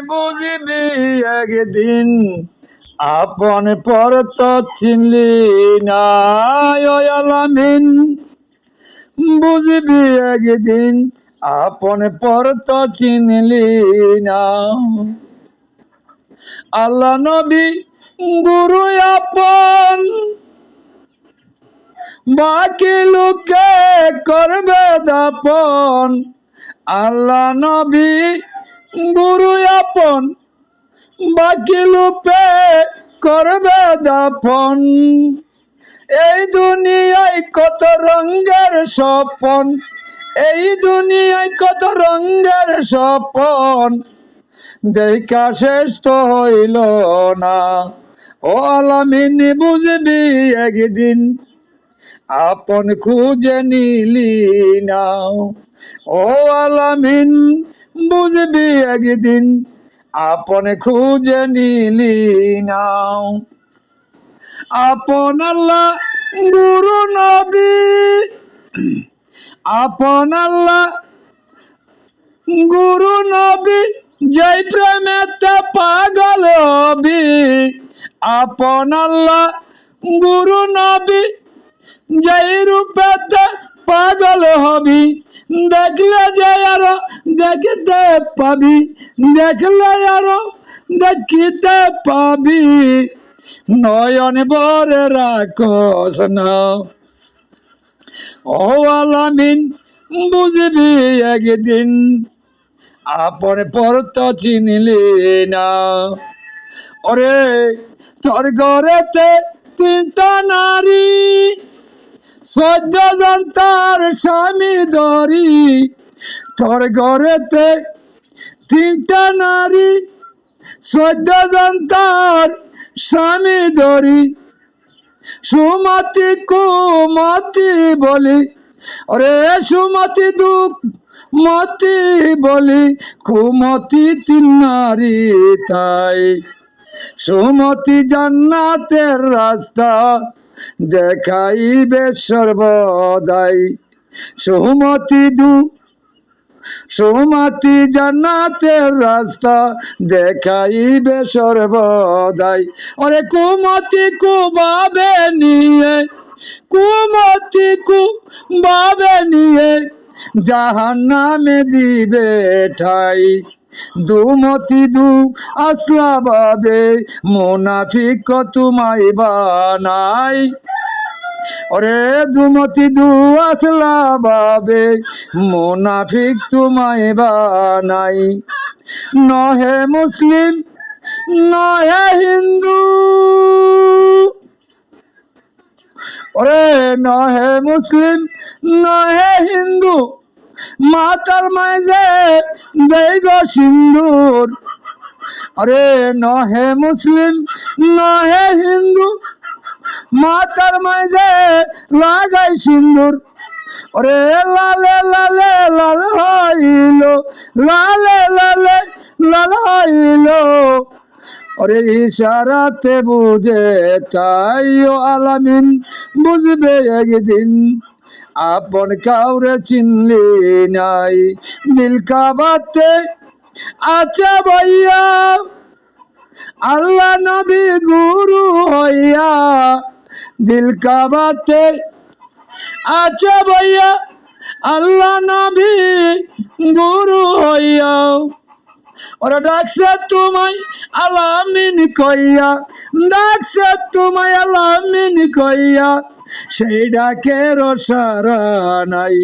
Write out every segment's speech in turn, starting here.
বুঝিবি একদিন। আপন পর তো চিনলি না বুঝবি একদিন, আপন পর তো চিনলি না। আল্লাহ নবী গুরু আপন। বাকি লোকে করবে দাপন। আল্লাহ নবী গুরু আপন, বাকি লোপে করবে দাপন এই দুনিয়ায় কত রঙের স্বপন, এই দুনিয়ায় কত রঙের স্বপন। দেখা শেষ তো হইল না, ও আলামিন বুঝবি একদিন, আপন খুঁজে নিলি না। ও আলামিন বুঝবি একদিন আপন খুঁজে নিলি না আপন আল্লাহ, গুরু নবী। আপন আল্লাহ, গুরু নবী জয় প্রেমেতে পাগল হবি। আপন আল্লাহ, গুরু নবী জয় রূপেতে পাগল হবি। দেখলে যে আরও দেখতে পাবি, দেখলে আরও দেখিতে পাবি। নয়ন বরে রাখস না। ও আলামিন, বুঝবি একদিন, আপন পর তো চিনলি না। ওরে, তোর ঘরেতে তিনটা নারী, সদ্য জনতার স্বামী ধরি। তোর ঘরেতে তিনটা নারী সদ্য জনতার স্বামী ধরি। সুমতি কুমতি বলি, ওরে সুমতি দুঃখ মতি বলি, কুমতি তিন নারী তাই। সুমতি জান্নাতের রাস্তা দেখাইবে সর্বদাই। সুমতি দু সুমতি জান্নাতের রাস্তা দেখাইবে সর্বদাই। ওরে কুমতি কুবাবে নিয়ে, কুমতি কুবাবে নিয়ে জাহান নামে দিবে ঠাই। দুমতি দু আসলা বাবে মোনাফিক তোমায় বানাই। ওরে দুমতি দু আসলা বাবে, মোনাফিক তোমায় বানাই। নহে মুসলিম, নহে হিন্দু। ওরে নহে মুসলিম, নহে হিন্দু মাতার মাঝে দেগ সিন্দুর। আরে নহে মুসলিম, নহে হিন্দু মাতার মাঝে লাগাই সিন্দুর। ওরে লালে লালে, লাল হইল, লালে লালে, লাল হইল। ওরে ইশারাতে বুঝে তাই আলামিন, বুঝবে একদিন, আপন কাউরে চিনলি নাই। দিল কাবাতে আচ্ছা ভাইয়া আল্লাহ নবী গুরু হইয়া দিল কাবাতে। আচ্ছা ভাইয়া আল্লাহ নবী গুরু হইয়া। ওরা ডাকছে তোমায় আলামিন কইয়া, ডাকছে তোমায় আলামিন কইয়া, সেই ডাকের সারা নাই।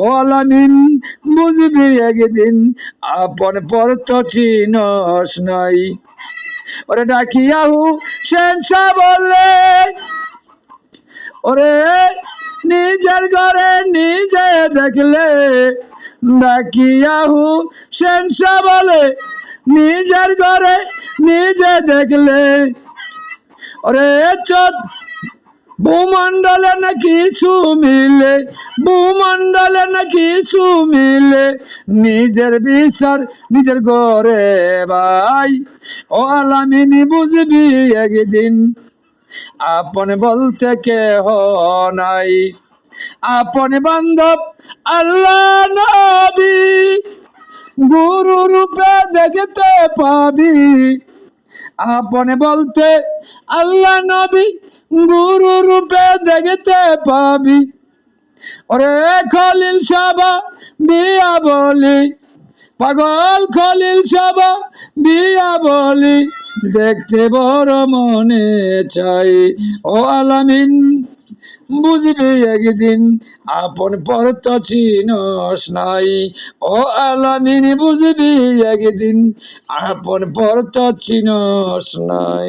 ও আলামিন, বুঝবি একদিন আপন পর তো চিনস নাই। ওরে ডাকিয়াহু সেনসা বলে ওরে নিজের ঘরে নিজে দেখলে, ডাকিয়াহু সেনসা বলে, নিজের ঘরে নিজে দেখলে, ওরে চোদ ভূমণ্ডলে না কিছু মিলে, ভূমণ্ডলে না কিছু নিজের বিচার নিজের ঘরে ভাই। ও আলামিনী বুঝবি একদিন, আপন বলতে কেহ নাই। আপন বান্ধব আল্লাহ নবী, গুরু রূপে দেখতে পাবি। আপনে বলতে আল্লাহ নবী গুরু রূপে দেখতে পাবি। ওরে খলিল সাবা, বিয়া বলি। পাগল খলিল সাবা, বিয়া বলি। দেখতে বড় মনে চাই। ও আলামিন, বুঝবি একদিন আপন পর তো চিনস নাই। ও আলামিন, বুঝবি একদিন আপন পর তো চিনস নাই।